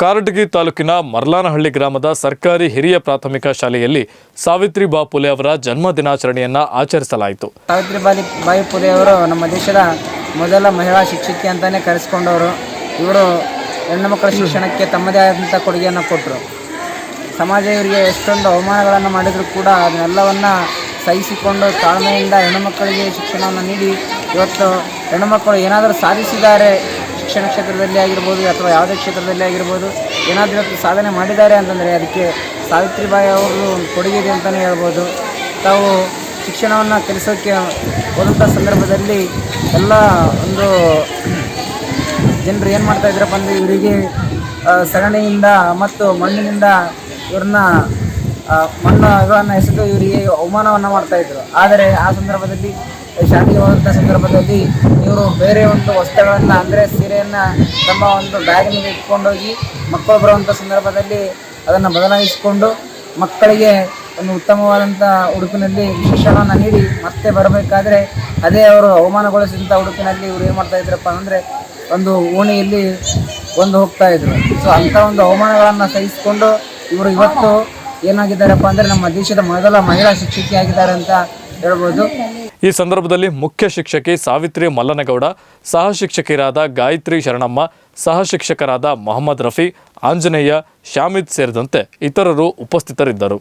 ಕಾರಟಗಿ ತಾಲೂಕಿನ ಮರ್ಲಾನಹಳ್ಳಿ ಗ್ರಾಮದ ಸರ್ಕಾರಿ ಹಿರಿಯ ಪ್ರಾಥಮಿಕ ಶಾಲೆಯಲ್ಲಿ ಸಾವಿತ್ರಿ ಬಾ ಪುಲೆ ಅವರ ಜನ್ಮ ದಿನಾಚರಣೆಯನ್ನು ಆಚರಿಸಲಾಯಿತು. ಸಾವಿತ್ರಿಬಾಯಿ ಬಾಯಿ ಪುಲೆ ಅವರು ನಮ್ಮ ದೇಶದ ಮೊದಲ ಮಹಿಳಾ ಶಿಕ್ಷಕಿ ಅಂತಲೇ ಕರೆಸ್ಕೊಂಡವರು. ಇವರು ಹೆಣ್ಣು ಮಕ್ಕಳ ಶಿಕ್ಷಣಕ್ಕೆ ತಮ್ಮದೇ ಆದಂಥ ಕೊಡುಗೆಯನ್ನು ಕೊಟ್ಟರು ಸಮಾಜ ಇವರಿಗೆ ಎಷ್ಟೊಂದು ಅವಮಾನಗಳನ್ನು ಮಾಡಿದರೂ ಕೂಡ ಅದನ್ನೆಲ್ಲವನ್ನು ಸಹಿಸಿಕೊಂಡು ತಾಳ್ಮೆಯಿಂದ ಹೆಣ್ಣುಮಕ್ಕಳಿಗೆ ಶಿಕ್ಷಣವನ್ನು ನೀಡಿ, ಇವತ್ತು ಹೆಣ್ಣುಮಕ್ಕಳು ಏನಾದರೂ ಸಾಧಿಸಿದ್ದಾರೆ ಶಿಕ್ಷಣ ಕ್ಷೇತ್ರದಲ್ಲಿ ಆಗಿರ್ಬೋದು ಅಥವಾ ಯಾವುದೇ ಕ್ಷೇತ್ರದಲ್ಲಿ ಆಗಿರ್ಬೋದು, ಏನಾದರೂ ಸಾಧನೆ ಮಾಡಿದ್ದಾರೆ ಅಂತಂದರೆ ಅದಕ್ಕೆ ಸಾವಿತ್ರಿಬಾಯಿ ಅವರು ಒಂದು ಕೊಡುಗೆ ಇದೆ ಅಂತಲೇ ಹೇಳ್ಬೋದು. ತಾವು ಶಿಕ್ಷಣವನ್ನು ಕಲಿಸೋಕ್ಕೆ ಹೋದಂಥ ಸಂದರ್ಭದಲ್ಲಿ ಎಲ್ಲ ಒಂದು ಜನರು ಏನು ಮಾಡ್ತಾ ಇದ್ರಪ್ಪ ಅಂದರೆ ಇವರಿಗೆ ಸಗಣಿಯಿಂದ ಮತ್ತು ಮಣ್ಣಿನಿಂದ ಇವ್ರನ್ನ ಆ, ಇವುಗಳನ್ನು ಎಸೆದು ಇವರಿಗೆ ಅವಮಾನವನ್ನು ಮಾಡ್ತಾ ಇದ್ರು. ಆದರೆ ಆ ಸಂದರ್ಭದಲ್ಲಿ ಶಾಲೆಗೆ ಸಂದರ್ಭದಲ್ಲಿ ಇವರು ಬೇರೆ ಒಂದು ವಸ್ತುಗಳನ್ನು ಅಂದರೆ ಸೀರೆಯನ್ನು ತಮ್ಮ ಒಂದು ಬ್ಯಾಗಿನಲ್ಲಿ ಇಟ್ಕೊಂಡೋಗಿ ಮಕ್ಕಳು ಬರುವಂಥ ಸಂದರ್ಭದಲ್ಲಿ ಅದನ್ನು ಬದಲಾಯಿಸಿಕೊಂಡು ಮಕ್ಕಳಿಗೆ ಒಂದು ಉತ್ತಮವಾದಂಥ ಉಡುಪಿನಲ್ಲಿ ಶಿಕ್ಷಣವನ್ನು ನೀಡಿ ಮತ್ತೆ ಬರಬೇಕಾದ್ರೆ ಅದೇ ಅವರು ಅವಮಾನಗೊಳಿಸಿದಂಥ ಉಡುಪಿನಲ್ಲಿ ಇವರು ಏನು ಮಾಡ್ತಾ ಇದ್ರಪ್ಪ ಅಂದರೆ ಒಂದು ಓಣಿಯಲ್ಲಿ ಒಂದು ಹೋಗ್ತಾ ಇದ್ರು. ಸೊ ಅಂಥ ಒಂದು ಅವಮಾನಗಳನ್ನು ಸಹಿಸಿಕೊಂಡು ಇವರು ಇವತ್ತು ಏನಾಗಿದ್ದಾರಪ್ಪ ಅಂದ್ರೆ ನಮ್ಮ ದೇಶದ ಮೊದಲ ಮಹಿಳಾ ಶಿಕ್ಷಕಿ ಆಗಿದ್ದಾರೆ ಅಂತ ಹೇಳ್ಬೋದು. ಈ ಸಂದರ್ಭದಲ್ಲಿ ಮುಖ್ಯ ಶಿಕ್ಷಕಿ ಸಾವಿತ್ರಿ ಮಲ್ಲನಗೌಡ, ಸಹ ಶಿಕ್ಷಕಿಯರಾದ ಗಾಯತ್ರಿ ಶರಣಮ್ಮ, ಸಹ ಶಿಕ್ಷಕರಾದ ಮೊಹಮ್ಮದ್ ರಫಿ, ಆಂಜನೇಯ ಶಾಮಿದ್ ಸೇರಿದಂತೆ ಇತರರು ಉಪಸ್ಥಿತರಿದ್ದರು.